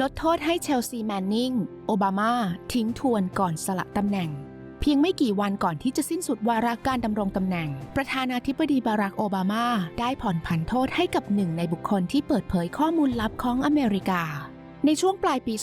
ลดโทษให้เชลซีแมนนิง โอบามา ทิ้งทวนก่อนสละตำแหน่ง เพียงไม่กี่วันก่อนที่จะสิ้นสุดวาระการดำรงตำแหน่ง ประธานาธิบดีบารักโอบามา ได้ผ่อนผันโทษให้กับหนึ่งในบุคคลที่เปิดเผยข้อมูลลับของอเมริกา ในช่วงปลายปี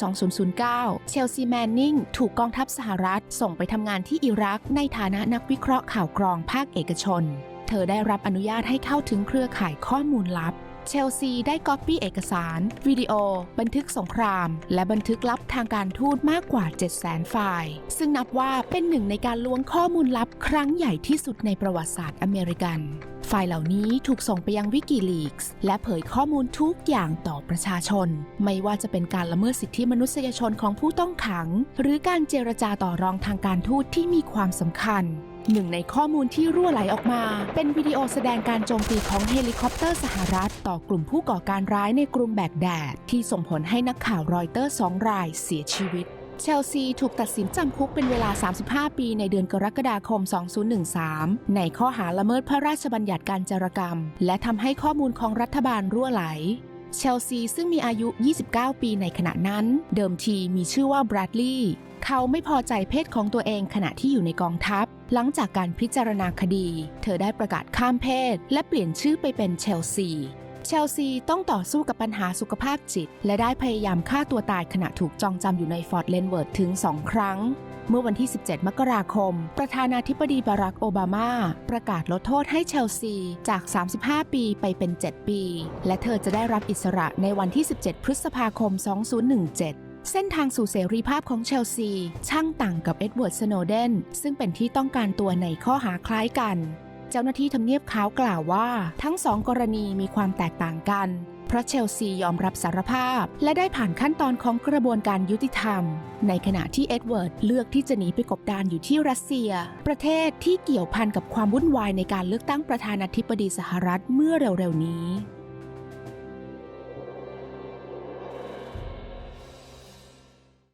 2009 เชลซีแมนนิงถูกกองทัพสหรัฐส่งไปทำงานที่อิรัก ในฐานะนักวิเคราะห์ข่าวกรองภาคเอกชน เธอได้รับอนุญาตให้เข้าถึงเครือข่ายข้อมูลลับ เชลซีได้ก๊อปปี้เอกสาร วิดีโอ บันทึกสงคราม และบันทึกลับทางการทูตมากกว่า 700,000 ไฟล์ซึ่งนับว่าเป็นหนึ่งในการล้วงข้อมูลลับครั้งใหญ่ที่สุดในประวัติศาสตร์อเมริกันไฟล์เหล่านี้ถูกส่งไปยังวิกิลีกส์และเผยข้อมูลทุกอย่างต่อประชาชน ไม่ว่าจะเป็นการละเมิดสิทธิมนุษยชนของผู้ต้องขัง หรือการเจรจาต่อรองทางการทูตที่มีความสำคัญ หนึ่งในข้อมูลที่รั่วไหลออกมา เป็นวิดีโอแสดงการโจมตีของเฮลิคอปเตอร์สหรัฐ ต่อกลุ่มผู้ก่อการร้ายในกรุงแบกแดด ที่ส่งผลให้นักข่าวรอยเตอร์สองรายเสียชีวิตเชลซีถูกตัดสินจำคุกเป็นเวลา 35 ปีในเดือนกรกฎาคม 2013 ในข้อหาละเมิดพระราชบัญญัติการจารกรรม และทำให้ข้อมูลของรัฐบาลรั่วไหล เชลซีซึ่งมีอายุ 29 ปีในขณะนั้น เดิมทีมีชื่อว่าแบรดลีย์เขาไม่พอใจเพศของตัวเองขณะที่อยู่ในกองทัพ หลังจากการพิจารณาคดี เธอได้ประกาศข้ามเพศ และเปลี่ยนชื่อไปเป็นเชลซีเชลซีต้องต่อสู้กับปัญหาสุขภาพจิต และได้พยายามฆ่าตัวตายขณะถูกจองจำอยู่ในฟอร์ดเลนเวิร์ดถึง 2 ครั้ง เมื่อวันที่ 17 มกราคม ประธานาธิบดีบารักโอบามา ประกาศลดโทษให้เชลซีจาก 35 ปีไปเป็น 7 ปี และเธอจะได้รับอิสระในวันที่ 17 พฤษภาคม 2017 เส้นทางสู่เสรีภาพของเชลซี ช่างต่างกับเอ็ดเวิร์ดสโนเดนซึ่งเป็นที่ต้องการตัวในข้อหาคล้ายกัน เจ้าหน้าที่ทำเนียบขาวกล่าวว่า ทั้งสองกรณีมีความแตกต่างกัน เพราะเชลซียอมรับสารภาพ และได้ผ่านขั้นตอนของกระบวนการยุติธรรม ในขณะที่เอ็ดเวิร์ดเลือกที่จะหนีไปกบดานอยู่ที่รัสเซีย ประเทศที่เกี่ยวพันกับความวุ่นวายในการเลือกตั้งประธานาธิบดีสหรัฐเมื่อเร็วๆนี้